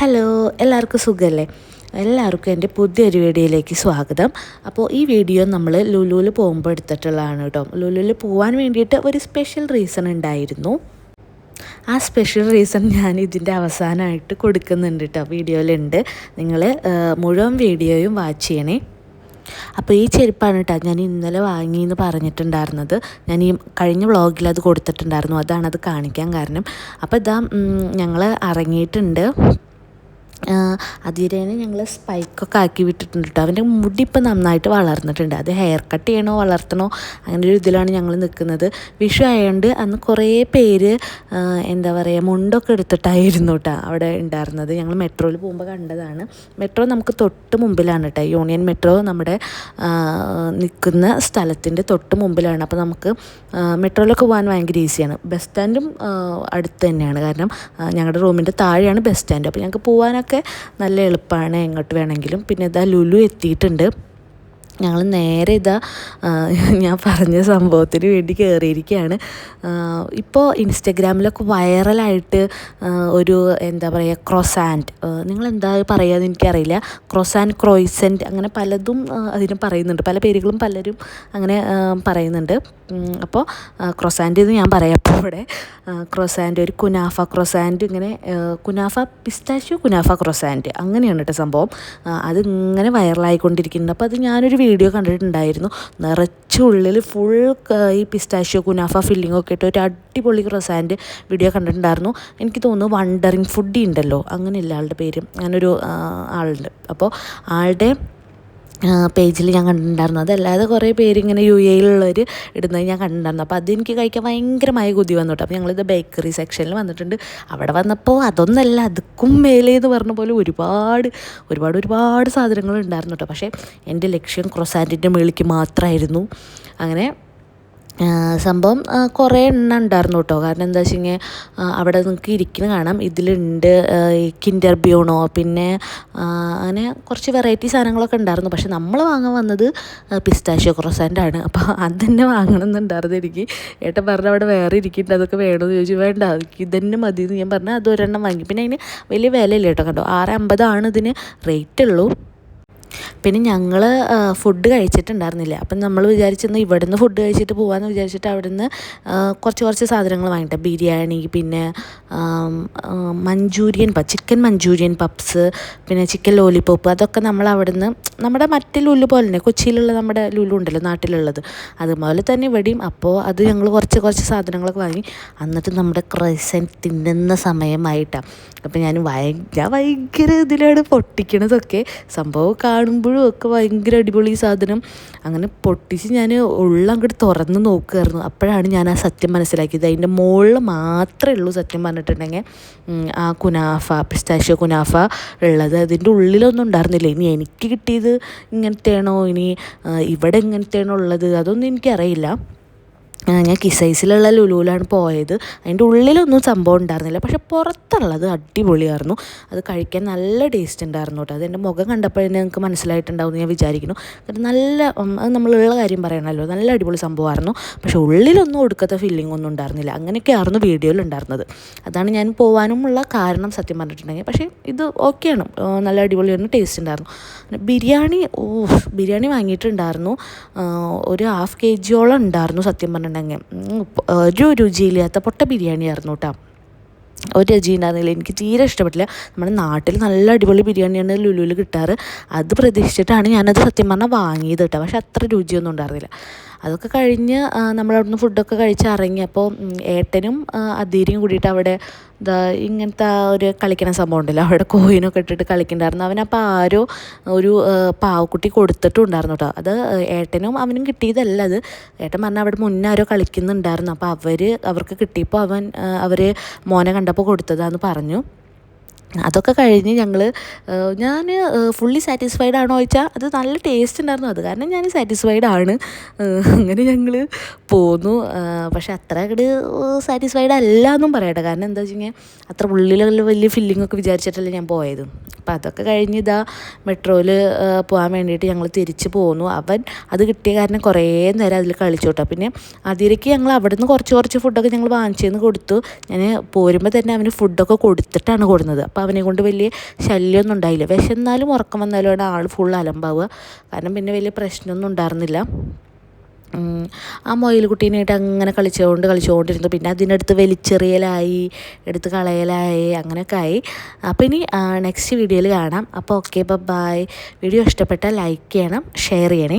Hello എല്ലാവർക്കും സുഖമല്ലേ എല്ലാവർക്കും എന്റെ പുതിയൊരു വീഡിയോയിലേക്ക് സ്വാഗതം. അപ്പോൾ ഈ വീഡിയോ നമ്മൾ ലുലുവിൽ പോകുമ്പോൾ എടുത്തിട്ടുള്ളതാണ് കേട്ടോ. ലുലുവിൽ പോകാൻ വേണ്ടിയിട്ട് ഒരു സ്പെഷ്യൽ റീസൺ ഉണ്ടായിരുന്നു. ആ സ്പെഷ്യൽ റീസൺ ഞാൻ ഇതിന്റെ അവസാനമായിട്ട് കൊടുക്കുന്നുണ്ട് കേട്ടോ. വീഡിയോയിലുണ്ട്. നിങ്ങൾ മുഴുവൻ വീഡിയോയും വാച്ച് ചെയ്യണേ. അപ്പോൾ ഈ ചെരുപ്പാണ് കേട്ടോ ഞാൻ ഇന്നലെ വാങ്ങി എന്ന് പറഞ്ഞിട്ടുണ്ടായിരുന്നത്. ഞാൻ ഈ കഴിഞ്ഞ വ്ളോഗിൽ അത് കൊടുത്തിട്ടുണ്ടായിരുന്നു. അതാണ് അത് കാണിക്കാൻ കാരണം. അപ്പോൾ ഇതാ ഞങ്ങൾ ഇറങ്ങിയിട്ടുണ്ട്. അതിരേനെ ഞങ്ങൾ സ്പൈക്കൊക്കെ ആക്കി വിട്ടിട്ടുണ്ട് കേട്ടോ അവന്റെ മുടി ഇപ്പം നന്നായിട്ട് വളർന്നിട്ടുണ്ട്. അത് ഹെയർ കട്ട് ചെയ്യണോ വളർത്തണോ അങ്ങനെ ഒരു ഇതിലാണ് ഞങ്ങൾ നിൽക്കുന്നത് വിഷു ആയതുകൊണ്ട് അന്ന് കുറേ പേര് എന്താ പറയുക മുണ്ടൊക്കെ എടുത്തിട്ടായിരുന്നു കേട്ടോ അവിടെ ഉണ്ടായിരുന്നത് ഞങ്ങൾ മെട്രോയിൽ പോകുമ്പോൾ കണ്ടതാണ്. മെട്രോ നമുക്ക് തൊട്ട് മുമ്പിലാണ് കേട്ടോ യൂണിയൻ മെട്രോ നമ്മുടെ നിൽക്കുന്ന സ്ഥലത്തിന്റെ തൊട്ട് മുമ്പിലാണ്. അപ്പോൾ നമുക്ക് മെട്രോയിലൊക്കെ പോകാൻ ഭയങ്കര ഈസിയാണ് ബസ് സ്റ്റാൻഡും അടുത്ത് തന്നെയാണ്. കാരണം ഞങ്ങളുടെ റൂമിന്റെ താഴെയാണ് ബസ് സ്റ്റാൻഡ് അപ്പോൾ ഞങ്ങൾക്ക് പോകാനൊക്കെ നല്ല എളുപ്പമാണ് എങ്ങോട്ട് വേണമെങ്കിലും. പിന്നെ ഇതാ ലുലു എത്തിയിട്ടുണ്ട്. ഞങ്ങൾ നേരെ ഇതാ ഞാൻ പറഞ്ഞ സംഭവത്തിന് വേണ്ടി കയറിയിരിക്കുകയാണ് ഇപ്പോൾ ഇൻസ്റ്റഗ്രാമിലൊക്കെ വൈറലായിട്ട് ഒരു എന്താ പറയുക ക്രൊസാന്റ് നിങ്ങൾ എന്താ പറയുക എനിക്കറിയില്ല. ക്രൊസാൻഡ് ക്രോയിസന്റ് അങ്ങനെ പലതും അതിന് പറയുന്നുണ്ട്. പല പേരുകളും പലരും അങ്ങനെ പറയുന്നുണ്ട്. അപ്പോൾ ക്രൊസാന്റ് എന്ന് ഞാൻ പറയാം അപ്പോൾ ഇവിടെ. ക്രൊസാന്റ് ഒരു കുനാഫ ക്രൊസാന്റ് ഇങ്ങനെ കുനാഫ പിസ്താഷ്യോ കുനാഫ ക്രൊസാന്റ് അങ്ങനെയാണ് കേട്ടോ സംഭവം. അതിങ്ങനെ വൈറലായിക്കൊണ്ടിരിക്കുന്നുണ്ട്. അപ്പോൾ അത് ഞാനൊരു വീഡിയോ കണ്ടിട്ടുണ്ടായിരുന്നു. നിറച്ച് ഉള്ളിൽ ഫുൾ ഈ പിസ്റ്റാഷ്യോ കുനാഫ ഫില്ലിംഗ് ഒക്കെ ഇട്ട് ഒരു അടിപൊളി ക്രൊസാൻഡ് വീഡിയോ കണ്ടിട്ടുണ്ടായിരുന്നു. എനിക്ക് തോന്നുന്നു വണ്ടറിങ് ഫുഡി ഉണ്ടല്ലോ. അങ്ങനെയല്ല ആളുടെ പേര്. അങ്ങനൊരു ആളുണ്ട്. അപ്പോൾ ആളുടെ പേജിൽ ഞാൻ കണ്ടിട്ടുണ്ടായിരുന്നു. അതല്ലാതെ കുറേ പേര് ഇങ്ങനെ യു എയിലുള്ളവർ ഇടുന്നത് ഞാൻ കണ്ടിട്ടുണ്ടായിരുന്നു. അപ്പോൾ അതെനിക്ക് കഴിക്കാൻ ഭയങ്കരമായ കൊതി വന്നു കേട്ടോ അപ്പോൾ ഞങ്ങളിത് ബേക്കറി സെക്ഷനിൽ വന്നിട്ടുണ്ട്. അവിടെ വന്നപ്പോൾ അതൊന്നല്ല അതുക്കും മേലെ എന്ന് പറഞ്ഞ പോലെ ഒരുപാട് ഒരുപാട് ഒരുപാട് സാധനങ്ങൾ ഉണ്ടായിരുന്നു കേട്ടോ പക്ഷേ എന്റെ ലക്ഷ്യം ക്രൊസാന്റിന്റെ മേളിക്ക് മാത്രമായിരുന്നു അങ്ങനെ സംഭവം കുറേ എണ്ണം ഉണ്ടായിരുന്നു കേട്ടോ കാരണം എന്താ വെച്ച് കഴിഞ്ഞാൽ അവിടെ നിങ്ങൾക്ക് ഇരിക്കുന്ന കാണാം. ഇതിലുണ്ട് കിൻഡർ ബ്യൂണോ പിന്നെ അങ്ങനെ കുറച്ച് വെറൈറ്റി സാധനങ്ങളൊക്കെ ഉണ്ടായിരുന്നു. പക്ഷെ നമ്മൾ വാങ്ങാൻ വന്നത് പിസ്താഷ്യോ ക്രൊസാന്റ് ആണ്. അപ്പോൾ അത് തന്നെ വാങ്ങണമെന്നുണ്ടായിരുന്നു എനിക്ക്. ഏട്ടൻ പറഞ്ഞ അവിടെ വേറെ ഇരിക്കുന്നുണ്ട് അതൊക്കെ വേണമെന്ന് ചോദിച്ചു വേണ്ട ഇതന്നെ മതി എന്ന് ഞാൻ പറഞ്ഞാൽ അത് ഒരെണ്ണം വാങ്ങി. പിന്നെ അതിന് വലിയ വിലയില്ല കേട്ടോ കണ്ടോ? ആറ് അമ്പതാണ് ഇതിന് റേറ്റ് ഉള്ളൂ. പിന്നെ ഞങ്ങൾ ഫുഡ് കഴിച്ചിട്ടുണ്ടായിരുന്നില്ല. അപ്പം നമ്മൾ വിചാരിച്ചിരുന്നു ഇവിടുന്ന് ഫുഡ് കഴിച്ചിട്ട് പോകാമെന്ന് വിചാരിച്ചിട്ട് അവിടുന്ന് കുറച്ച് കുറച്ച് സാധനങ്ങൾ വാങ്ങിയിട്ട് ബിരിയാണി പിന്നെ മഞ്ചൂരിയൻ ചിക്കൻ മഞ്ചൂരിയൻ പപ്സ് പിന്നെ ചിക്കൻ ലോലിപോപ്പ് അതൊക്കെ നമ്മൾ അവിടുന്ന് നമ്മുടെ മറ്റേ ലുലു പോലെ തന്നെ കൊച്ചിയിലുള്ള നമ്മുടെ ലുലു ഉണ്ടല്ലോ നാട്ടിലുള്ളത്. അതുപോലെ തന്നെ ഇവിടെയും അപ്പോൾ അത് ഞങ്ങൾ കുറച്ച് കുറച്ച് സാധനങ്ങളൊക്കെ വാങ്ങി. എന്നിട്ട് നമ്മുടെ ക്രൈസൻ തിന്നുന്ന സമയമായിട്ടാണ് അപ്പം ഞാൻ ഭയങ്കര ഭയങ്കര ഇതിലാണ് പൊട്ടിക്കണതൊക്കെ. സംഭവം കാണുമ്പോഴും ഒക്കെ ഭയങ്കര അടിപൊളി സാധനം. അങ്ങനെ പൊട്ടിച്ച് ഞാൻ ഉള്ള അങ്ങോട്ട് തുറന്ന് നോക്കുമായിരുന്നു അപ്പോഴാണ് ഞാൻ ആ സത്യം മനസ്സിലാക്കിയത്. അതിന്റെ മുകളിൽ മാത്രമേ ഉള്ളൂ സത്യം പറഞ്ഞിട്ടുണ്ടെങ്കിൽ ആ കുനാഫ പിസ്താഷ്യോ കുനാഫ ഉള്ളത്. അതിന്റെ ഉള്ളിലൊന്നും ഉണ്ടായിരുന്നില്ല. ഇനി എനിക്ക് കിട്ടിയത് ഇങ്ങനത്തെയാണോ? ഇനി ഇവിടെ ഇങ്ങനത്തെയാണോ ഉള്ളത്? അതൊന്നും എനിക്കറിയില്ല. ഞാൻ കിസൈസിലുള്ള ലുലുവിലാണ് പോയത്. അതിന്റെ ഉള്ളിലൊന്നും സംഭവം ഉണ്ടായിരുന്നില്ല. പക്ഷെ പുറത്തുള്ളത് അടിപൊളിയായിരുന്നു. അത് കഴിക്കാൻ നല്ല ടേസ്റ്റ് ഉണ്ടായിരുന്നു കേട്ടോ. അതെന്റെ മുഖം കണ്ടപ്പോഴേ നിങ്ങൾക്ക് മനസ്സിലായിട്ടുണ്ടാവും ഞാൻ വിചാരിക്കുന്നു. കാരണം നല്ല അത് നമ്മളുള്ള കാര്യം പറയണമല്ലോ. നല്ല അടിപൊളി സംഭവമായിരുന്നു. പക്ഷെ ഉള്ളിലൊന്നും ഒടുക്കത്തെ ഫീലിംഗ് ഒന്നും ഉണ്ടായിരുന്നില്ല. അങ്ങനെയൊക്കെയായിരുന്നു വീഡിയോയിൽ ഉണ്ടായിരുന്നത്. അതാണ് ഞാൻ പോകാനുമുള്ള കാരണം സത്യം പറഞ്ഞിട്ടുണ്ടെങ്കിൽ. പക്ഷേ ഇത് ഓക്കെയാണ് നല്ല അടിപൊളിയായിരുന്നു ടേസ്റ്റ് ഉണ്ടായിരുന്നു. ബിരിയാണി ഓ ബിരിയാണി വാങ്ങിയിട്ടുണ്ടായിരുന്നു. ഒരു ഹാഫ് കെ ജിയോളം ഉണ്ടായിരുന്നു സത്യം പറഞ്ഞിട്ടുണ്ടെങ്കിൽ. ഒരു രുചിയില്ലാത്ത പൊട്ട ബിരിയാണി ആയിരുന്നു കേട്ടോ ഒരു രുചി ഉണ്ടായിരുന്നില്ല എനിക്ക് തീരെ ഇഷ്ടപ്പെട്ടില്ല. നമ്മുടെ നാട്ടിൽ നല്ല അടിപൊളി ബിരിയാണിയാണ് ലുലുവിൽ കിട്ടാറ്. അത് പ്രതീക്ഷിച്ചിട്ടാണ് ഞാനത് സത്യം പറഞ്ഞാൽ വാങ്ങിയത് കേട്ടോ പക്ഷെ അത്ര രുചിയൊന്നും ഉണ്ടായിരുന്നില്ല. അതൊക്കെ കഴിഞ്ഞ് നമ്മളവിടുന്ന് ഫുഡൊക്കെ കഴിച്ച് ഇറങ്ങിയപ്പോൾ ഏട്ടനും അധീരിയും കൂടിയിട്ട് അവിടെ ദാ ഇങ്ങനത്തെ ഒരു കളിക്കണ സംഭവം ഉണ്ടല്ലോ. അവിടെ കോയിനൊക്കെ ഇട്ടിട്ട് കളിക്കണ്ടായിരുന്നു അവനപ്പോൾ ആരോ ഒരു പാവക്കുട്ടി കൊടുത്തിട്ടുണ്ടായിരുന്നു കേട്ടോ അത് ഏട്ടനും അവനും കിട്ടിയതല്ല അത്. ഏട്ടൻ പറഞ്ഞാൽ അവിടെ മുന്നേ ആരോ കളിക്കുന്നുണ്ടായിരുന്നു. അപ്പോൾ അവർ അവർക്ക് കിട്ടിയപ്പോൾ അവൻ അവർ മോനെ കണ്ടപ്പോൾ കൊടുത്തതാന്ന് പറഞ്ഞു. അതൊക്കെ കഴിഞ്ഞ് ഞങ്ങൾ ഞാൻ ഫുള്ളി സാറ്റിസ്ഫൈഡ് ആണോ ചോദിച്ചാൽ അത് നല്ല ടേസ്റ്റ് ഉണ്ടായിരുന്നു അത് കാരണം ഞാൻ സാറ്റിസ്ഫൈഡ് ആണ്. അങ്ങനെ ഞങ്ങൾ പോന്നു. പക്ഷെ അത്ര അങ്ങോട്ട് സാറ്റിസ്ഫൈഡ് അല്ല എന്നും പറയട്ടെ. കാരണം എന്താ വെച്ച് കഴിഞ്ഞാൽ അത്ര ഉള്ളിലുള്ള വലിയ ഫില്ലിംഗ് ഒക്കെ വിചാരിച്ചിട്ടല്ല ഞാൻ പോയത്. അപ്പം അതൊക്കെ കഴിഞ്ഞ് ഇതാ മെട്രോയിൽ പോകാൻ വേണ്ടിയിട്ട് ഞങ്ങൾ തിരിച്ച് പോന്നു. അവൻ അത് കിട്ടിയ കാരണം കുറേ നേരം അതിൽ കളിച്ചോട്ടോ പിന്നെ അതിലേക്ക് ഞങ്ങൾ അവിടെ നിന്ന് കുറച്ച് കുറച്ച് ഫുഡൊക്കെ ഞങ്ങൾ വാങ്ങിച്ചെന്ന് കൊടുത്തു. ഞാൻ പോരുമ്പോൾ തന്നെ അവന് ഫുഡൊക്കെ കൊടുത്തിട്ടാണ് കൊടുക്കുന്നത് അപ്പോൾ അവനെ കൊണ്ട് വലിയ ശല്യമൊന്നും ഉണ്ടായില്ല. വിശന്നാലും ഉറക്കം വന്നാലും ആൾ ഫുൾ അലമ്പാവുക. കാരണം പിന്നെ വലിയ പ്രശ്നമൊന്നും ഉണ്ടായിരുന്നില്ല. ആ മൊയിൽ കുട്ടീനായിട്ട് അങ്ങനെ കളിച്ചുകൊണ്ട് കളിച്ചുകൊണ്ടിരുന്നു പിന്നെ അതിനടുത്ത് വലിച്ചെറിയലായി എടുത്ത് കളയലായി അങ്ങനെയൊക്കെ ആയി. അപ്പോൾ ഇനി നെക്സ്റ്റ് വീഡിയോയിൽ കാണാം. അപ്പോൾ ഓക്കെ ബൈ വീഡിയോ ഇഷ്ടപ്പെട്ടാൽ ലൈക്ക് ചെയ്യണം ഷെയർ ചെയ്യണേ.